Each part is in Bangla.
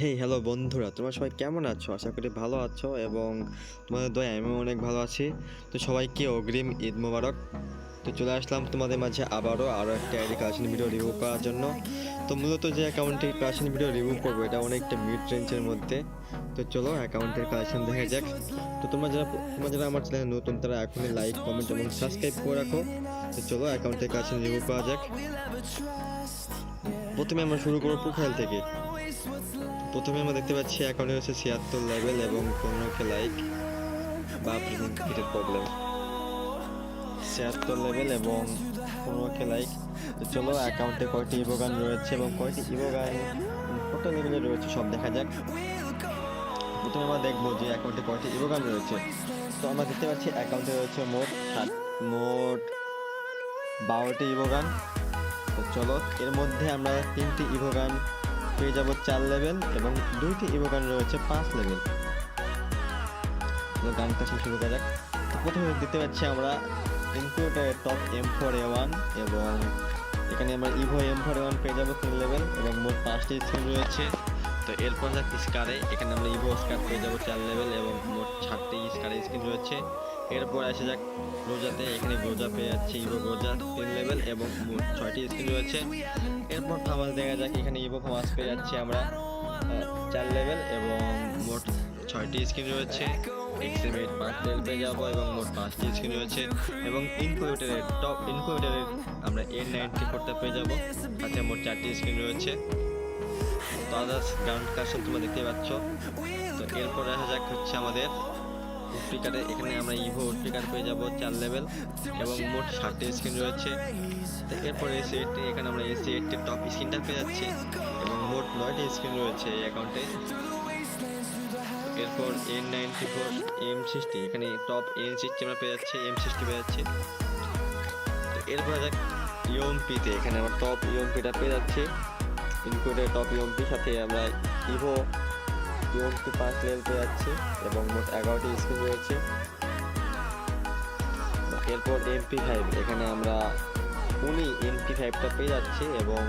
হে হ্যালো বন্ধুরা, তোমরা সবাই কেমন আছো? আশা করি ভালো আছো এবং তোমাদের দয়া আমি অনেক ভালো আছি। তো সবাইকে অগ্রিম ঈদ মোবারক। তো চলে আসলাম তোমাদের মাঝে আবারও আরও একটা আইডি কালেকশন ভিডিও রিভিউ করার জন্য। তো মূলত যে অ্যাকাউন্টের কালেকশন ভিডিও রিভিউ করব, এটা অনেকটা মিড রেঞ্জের মধ্যে। তো চলো অ্যাকাউন্টের কালেকশন দেখা যাক। তো তোমরা যারা তোমরা যারা আমার চ্যানেলে নতুন, তারা এখনই লাইক কমেন্ট এবং সাবস্ক্রাইব করে রাখো। তো চলো অ্যাকাউন্টের কালেকশন রিভিউ করা যাক। প্রথমে আমরা শুরু করব প্রোফাইল থেকে। প্রথমে আমরা দেখতে পাচ্ছি অ্যাকাউন্টে হচ্ছে ছিয়াত্তর লেভেল এবং পনেরো কে লাইক বা প্রেজেন্টের প্রবলেম ছিয়াত্তর লেভেল এবং পনেরো কে লাইক চলো অ্যাকাউন্টে কয়টি ইভোগান রয়েছে এবং কয়টি ইভোগান কত লেভেলে রয়েছে সব দেখা যাক। প্রথমে আমরা দেখব যে অ্যাকাউন্টে কয়টি ইভোগান রয়েছে। তো আমরা দেখতে পাচ্ছি অ্যাকাউন্টে রয়েছে মোট মোট বারোটি ইভোগান তো চলো। এর মধ্যে আমরা তিনটি ইভোগান পেয়ে যাব চার লেভেল এবং দুইটি ইভোগান রয়েছে পাঁচ লেভেল গানটা শুরু করা যাক। প্রথমে দিতে পাচ্ছি আমরা ইনকিউটার top M four A one এবং এখানে আমরা Ivo M four A one পেয়ে যাব তিন লেভেল এবং মোট পাঁচটি স্কিল রয়েছে। তো এরপর যাক স্কারে এখানে আমরা ইভো স্কার পেয়ে যাব চার লেভেল এবং মোট ষাটটি স্কারে স্ক্রিন রয়েছে। এরপর আসে যাক রোজাতে। এখানে রোজা পেয়ে যাচ্ছে ইভো রোজা তিন লেভেল এবং মোট ছয়টি স্ক্রিন রয়েছে। এরপর ফামাস দেখা যাক। এখানে ইভো ফামাস পেয়ে যাচ্ছি আমরা চার লেভেল এবং মোট ছয়টি স্ক্রিন রয়েছে। এক্সএমএইট পাঁচ লেভেল পেয়ে যাব এবং মোট পাঁচটি স্ক্রিন রয়েছে। এবং ইনকিউবেটারের টপ ইনকিউবেটারের আমরা এন নাইনটি ফোরটা পেয়ে যাব। সাথে মোট চারটি স্ক্রিন রয়েছে। তো আদার্স গ্রাউন্ড কাশন তোমরা দেখতে পাচ্ছ। তো এরপর আসা যাক হচ্ছে আমাদের উডপিকারে এখানে আমরা ইভো উডপিকার পেয়ে যাব চার লেভেল এবং মোট ষাটটি স্ক্রিন রয়েছে। তো এরপর এসি এইটটি এখানে আমরা এসি এইটটির টপ স্ক্রিনটা পেয়ে যাচ্ছি এবং মোট নয়টি স্ক্রিন রয়েছে এই অ্যাকাউন্টে এরপর N ninety four M sixty এখানে টপ এন সিক্সটি আমরা পেয়ে যাচ্ছি এম সিক্সটি পেয়ে যাচ্ছি। এরপর যাক ইউএমপিতে এখানে আমরা টপ ইউএমপিটা পেয়ে যাচ্ছি। ইনক্লুডেড টপ ইউএমপি সাথে আমরা ইভো ইউএমপি পাঁচ লেভেল পেয়ে যাচ্ছি এবং মোট এগারোটি স্কুল রয়েছে। এরপর এমপি ফাইভ এখানে আমরা উনি এমপি ফাইভটা পেয়ে যাচ্ছি এবং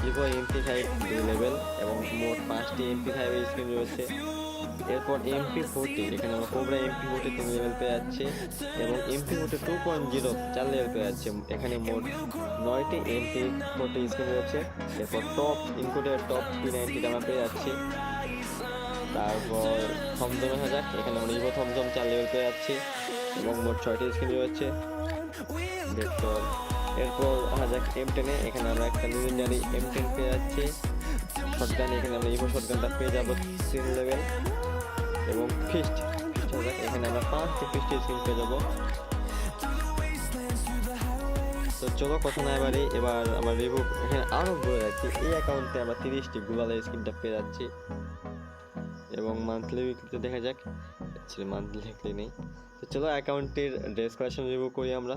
ভিভো এমপি ফাইভ দুই লেভেল এবং মোট পাঁচটি এমপি ফাইভের স্ক্রিন রয়েছে। এরপর এমপি ফোরটি এখানে আমরা কোবরা এমপি ফোরটি তিন লেভেল পেয়ে যাচ্ছি এবং MP forty two point zero চার লেভেল পেয়ে যাচ্ছে। এখানে মোট নয়টি এমপি ফোরটি স্ক্রিন রয়েছে। এরপর টপ ইনক্লুডেড টপ টি নাইনটিটা আমরা পেয়ে যাচ্ছি। তারপর থমথম দেখা যাক, এখানে আমরা ইভো থমথম চার লেভেল পেয়ে যাচ্ছি এবং মোট ছয়টি স্ক্রিন রয়েছে। এরপর এরপর আসা যাক এম টেনে এখানে আমরা একটা লিজেন্ডারি এম টেন পেয়ে যাচ্ছি। শটগান এখানে আমরা ইভো শটগানটা পেয়ে যাব তিন লেভেল এবং ফিস্ট যাক এখানে আমরা পাঁচটি ফিস্ট স্ক্রিন পেয়ে যাব তো চলো কথা না এবারে এবার আমার রিভিউ এখানে আরও বলে রাখছি এই অ্যাকাউন্টে আমরা তিরিশটি গুগলের স্ক্রিনটা পেয়ে যাচ্ছি। এবং মান্থলি উইকলিতে দেখা যাক। অ্যাকচুয়ালি মান্থলি উইকলি নেই। তো চলো অ্যাকাউন্টের ড্রেস কালেকশন রিভিউ করি আমরা।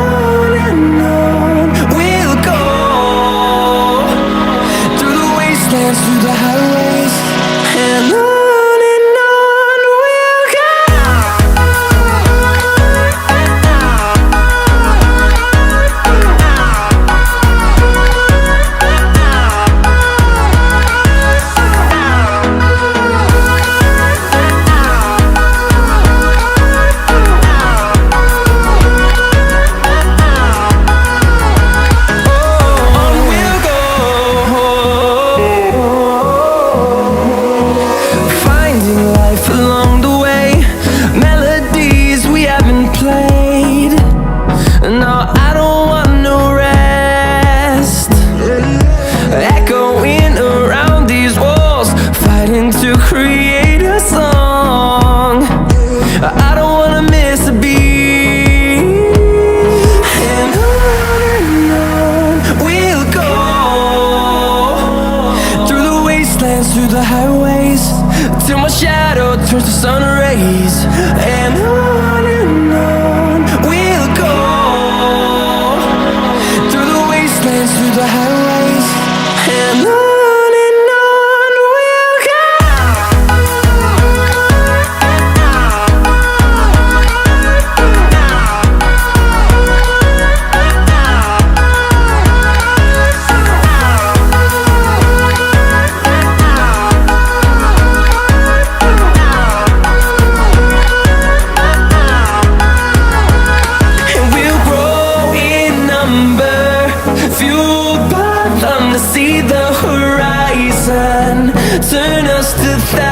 just a thousand